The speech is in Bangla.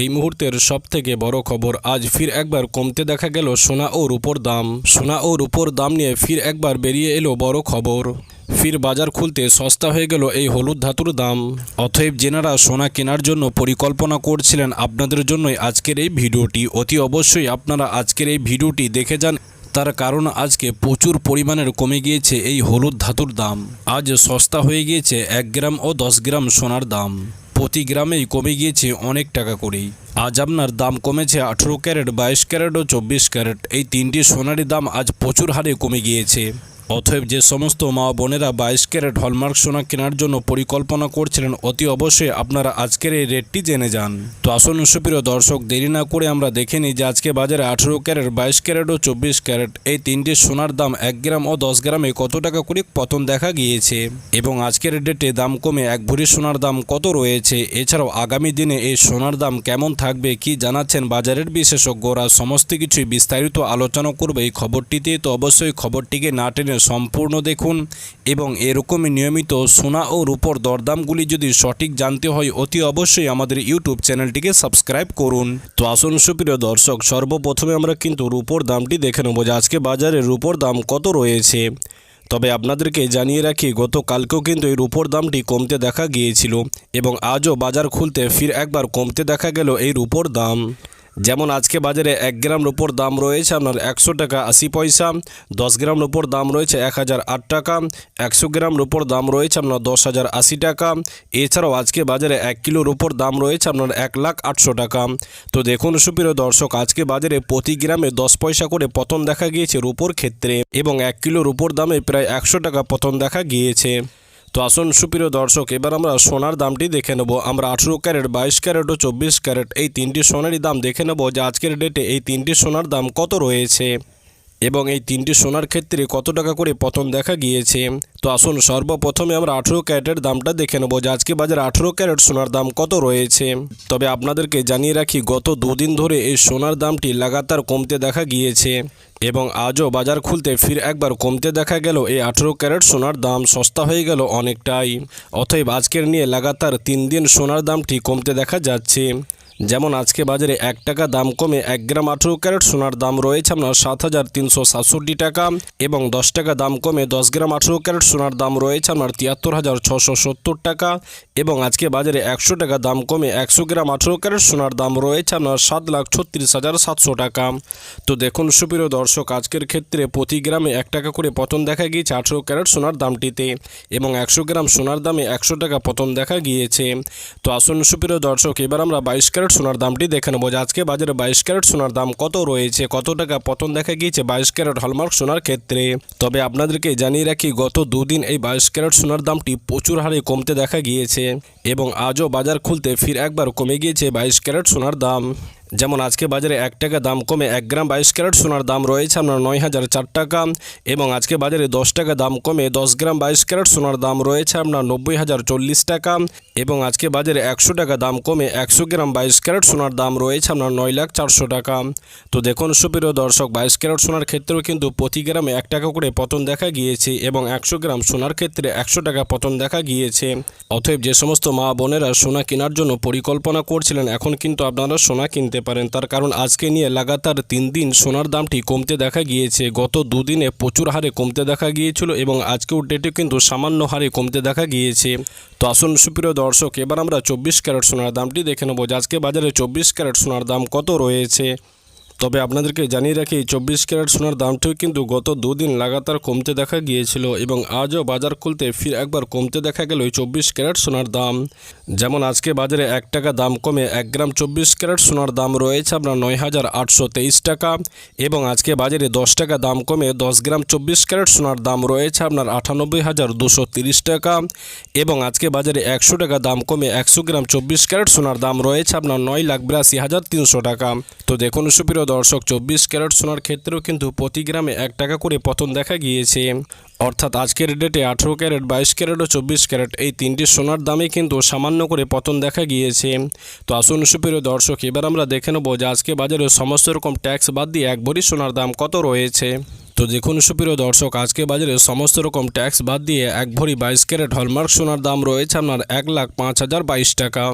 এই মুহূর্তের সব থেকে বড় খবর, আজ ফির একবার কমতে দেখা গেল সোনা ও রূপোর দাম। সোনা ও রূপোর দাম নিয়ে ফির একবার বেরিয়ে এলো বড় খবর। ফির বাজার খুলতে সস্তা হয়ে গেল এই হলুদ ধাতুর দাম। অতএব যেনারা সোনা কেনার জন্য পরিকল্পনা করছিলেন, আপনাদের জন্যই আজকের এই ভিডিওটি। অতি অবশ্যই আপনারা আজকের এই ভিডিওটি দেখে যান, তার কারণ আজকে প্রচুর পরিমাণের কমে গিয়েছে এই হলুদ ধাতুর দাম। আজ সস্তা হয়ে গিয়েছে এক গ্রাম ও দশ গ্রাম সোনার দাম। প্রতি গ্রামেই কমে গিয়েছে অনেক টাকা করেই। আজ আপনার দাম কমেছে আঠেরো ক্যারেট, বাইশ ক্যারেট ও চব্বিশ ক্যারেট। এই তিনটি সোনারি দাম আজ প্রচুর হারে কমে গিয়েছে। অতএব যে সমস্ত মা বোনেরা বাইশ ক্যারেট হলমার্ক সোনা কেনার জন্য পরিকল্পনা করছিলেন, অতি অবশ্যই আপনারা আজকের এই রেটটি জেনে যান। তো আসুন সুপ্রিয় দর্শক, দেরি না করে আমরা দেখে নিই যে আজকে বাজারে আঠেরো ক্যারেট, বাইশ ক্যারেট ও চব্বিশ ক্যারেট এই তিনটি সোনার দাম এক গ্রাম ও দশ গ্রামে কত টাকা করে পতন দেখা গিয়েছে? এবং আজকের ডেটে দাম কমে এক ভরি সোনার দাম কত রয়েছে? এছাড়াও আগামী দিনে এই সোনার দাম কেমন থাকবে কি জানাচ্ছেন বাজারের বিশেষজ্ঞরা। সমস্ত কিছুই বিস্তারিত আলোচনা করবে এই খবরটিতে, তো অবশ্যই খবরটিকে না টেনে সম্পূর্ণ দেখুন এবং এরকমই নিয়মিত সোনা ও রূপর দরদামগুলি যদি সঠিক জানতে হয়, অতি অবশ্যই আমাদের ইউটিউব চ্যানেলটিকে সাবস্ক্রাইব করুন। তো আসুন সুপ্রিয় দর্শক, সর্বপ্রথমে আমরা কিন্তু রূপর দামটি দেখে নেব যে আজকে বাজারে রূপর দাম কত রয়েছে। তবে আপনাদেরকে জানিয়ে রাখি, গতকালকেও কিন্তু এই রূপোর দামটি কমতে দেখা গিয়েছিল এবং আজও বাজার খুলতে ফির একবার কমতে দেখা গেল এই রূপোর দাম। যেমন আজকে বাজারে এক গ্রাম রূপোর দাম রয়েছে আপনার একশো টাকা আশি পয়সা, দশ গ্রাম রূপোর দাম রয়েছে এক হাজার আট টাকা, একশো গ্রাম রূপোর দাম রয়েছে আপনার দশ হাজার আশি টাকা। এছাড়াও আজকে বাজারে এক কিলো রূপোর দাম রয়েছে আপনার এক লাখ আটশো টাকা। তো দেখুন সুপ্রিয় দর্শক, আজকে বাজারে প্রতি গ্রামে দশ পয়সা করে পতন দেখা গিয়েছে রূপোর ক্ষেত্রে এবং এক কিলো রূপোর দামে প্রায় একশো টাকা পতন দেখা গিয়েছে। তো আসুন সুপ্রিয় দর্শক, এবার আমরা সোনার দামটি দেখে নেব। আমরা আঠেরো ক্যারেট, বাইশ ক্যারেট ও চব্বিশ ক্যারেট এই তিনটি সোনারই দাম দেখে নেব যে আজকের ডেটে এই তিনটি সোনার দাম কত রয়েছে। এবং এই তিনটি সোনার ক্ষেত্রে কত টাকা করে পতন দেখা গিয়েছে? তো আসুন সর্বপ্রথমে আমরা আঠেরো ক্যারেটের দামটা দেখে নেব যে আজকে বাজারে আঠেরো ক্যারেট সোনার দাম কত রয়েছে। তবে আপনাদেরকে জানিয়ে রাখি, গত দুদিন ধরে এই সোনার দামটি লাগাতার কমতে দেখা গিয়েছে এবং আজও বাজার খুলতে ফির একবার কমতে দেখা গেল। এই আঠেরো ক্যারেট সোনার দাম সস্তা হয়ে গেল অনেকটাই। অতএব আজকের নিয়ে লাগাতার তিন দিন সোনার দামটি কমতে দেখা যাচ্ছে। যেমন আজকে বাজারে এক টাকা দাম কমে এক গ্রাম আঠেরো ক্যারেট, সোনার দাম রয়েছে আপনার সাত হাজার তিনশো সাতষট্টি টাকা এবং দশ টাকা দাম কমে দশ গ্রাম আঠেরো ক্যারেট, সোনার দাম রয়েছে আপনার তিয়াত্তর হাজার ছশো সত্তর টাকা এবং আজকে বাজারে একশো টাকা দাম কমে একশো গ্রাম আঠেরো ক্যারেট, সোনার দাম রয়েছে আপনার সাত লাখ ছত্রিশ হাজার সাতশো টাকা। তো দেখুন সুপ্রিয় দর্শক, আজকের ক্ষেত্রে প্রতি গ্রামে এক টাকা করে পতন দেখা গিয়েছে আঠেরো ক্যারেট, সোনার দামটিতে এবং একশো গ্রাম সোনার দামে একশো টাকা পতন দেখা গিয়েছে। তো আসুন সুপ্রিয় দর্শক, এবার আমরা বাইশ ক্যারেট সোনার দামটি দেখে নেব। আজকে বাজারে বাইশ ক্যারেট সোনার দাম কত রয়েছে? কত টাকা পতন দেখা গিয়েছে বাইশ ক্যারেট হলমার্ক সোনার ক্ষেত্রে? তবে আপনাদেরকে জানিয়ে রাখি, গত দুদিন এই বাইশ ক্যারেট সোনার দামটি প্রচুর হারে কমতে দেখা গিয়েছে এবং আজও বাজার খুলতে ফির একবার কমে গিয়েছে বাইশ ক্যারেট সোনার দাম। যেমন আজকে বাজারে এক টাকা দাম কমে এক গ্রাম বাইশ ক্যারেট সোনার দাম রয়েছে আপনার নয় হাজার চার টাকা। এবং আজকে বাজারে দশ টাকা দাম কমে দশ গ্রাম বাইশ ক্যারেট সোনার দাম রয়েছে আপনার নব্বই হাজার চল্লিশ টাকা। এবং আজকে বাজারে একশো টাকা দাম কমে একশো গ্রাম বাইশ ক্যারেট সোনার দাম রয়েছে আপনার নয় লাখ চারশো টাকা। তো দেখুন সুপ্রিয় দর্শক, বাইশ ক্যারেট সোনার ক্ষেত্রেও কিন্তু প্রতি গ্রামে এক টাকা করে পতন দেখা গিয়েছে এবং একশো গ্রাম সোনার ক্ষেত্রে একশো টাকা পতন দেখা গিয়েছে। অতএব যে সমস্ত মা বোনেরা সোনা কেনার জন্য পরিকল্পনা করছিলেন, এখন কিন্তু আপনারা সোনা কিনতে পারেন। তার কারণ আজকে নিয়ে লাগাতার তিন দিন সোনার দামটি কমতে দেখা গিয়েছে। গত দুদিনে প্রচুর হারে কমতে দেখা গিয়েছিল এবং আজকেও ডেটে কিন্তু সামান্য হারে কমতে দেখা গিয়েছে। তো আসুন সুপ্রিয় দর্শক, এবার আমরা চব্বিশ ক্যারেট সোনার দামটি দেখে নেব আজকে বাজারে চব্বিশ ক্যারেট সোনার দাম কত রয়েছে। তবে আপনাদেরকে জানিয়ে রাখি, চব্বিশ ক্যারেট সোনার দামটিও কিন্তু গত দুদিন লাগাতার কমতে দেখা গিয়েছিল এবং আজও বাজার খুলতে ফির একবার কমতে দেখা গেল চব্বিশ ক্যারেট সোনার দাম। যেমন আজকে বাজারে এক টাকা দাম কমে এক গ্রাম চব্বিশ ক্যারেট সোনার দাম রয়েছে আপনার নয় হাজার আটশো তেইশ টাকা এবং আজকে বাজারে দশ টাকা দাম কমে দশ গ্রাম চব্বিশ ক্যারেট সোনার দাম রয়েছে আপনার আটানব্বই হাজার দুশো তিরিশ টাকা এবং আজকে বাজারে একশো টাকা দাম কমে একশো গ্রাম চব্বিশ ক্যারেট সোনার দাম রয়েছে আপনার নয় লাখ বিরাশি হাজার তিনশো টাকা। তো দেখুন সুপ্রিয় দর্শক, চব্বিশ ক্যারেট সোনার ক্ষেত্রেও কিন্তু প্রতি গ্রামে এক টাকা করে পতন দেখা গিয়েছে। অর্থাৎ আজকের ডেটে আঠেরো ক্যারেট, বাইশ ক্যারেট ও চব্বিশ ক্যারেট এই তিনটি সোনার দামে কিন্তু সামান্য করে পতন দেখা গিয়েছে। তো আসুন সুপ্রিয় দর্শক, এবার আমরা দেখে নেব যে আজকে বাজারে সমস্ত রকম ট্যাক্স বাদ দিয়ে এক ভরি সোনার দাম কত রয়েছে। তো দেখুন সুপ্রিয় দর্শক, আজকে বাজারে সমস্ত রকম ট্যাক্স বাদ দিয়ে এক ভরি বাইশ ক্যারেট হলমার্ক সোনার দাম রয়েছে আপনার এক লাখ পাঁচ হাজার বাইশ টাকা।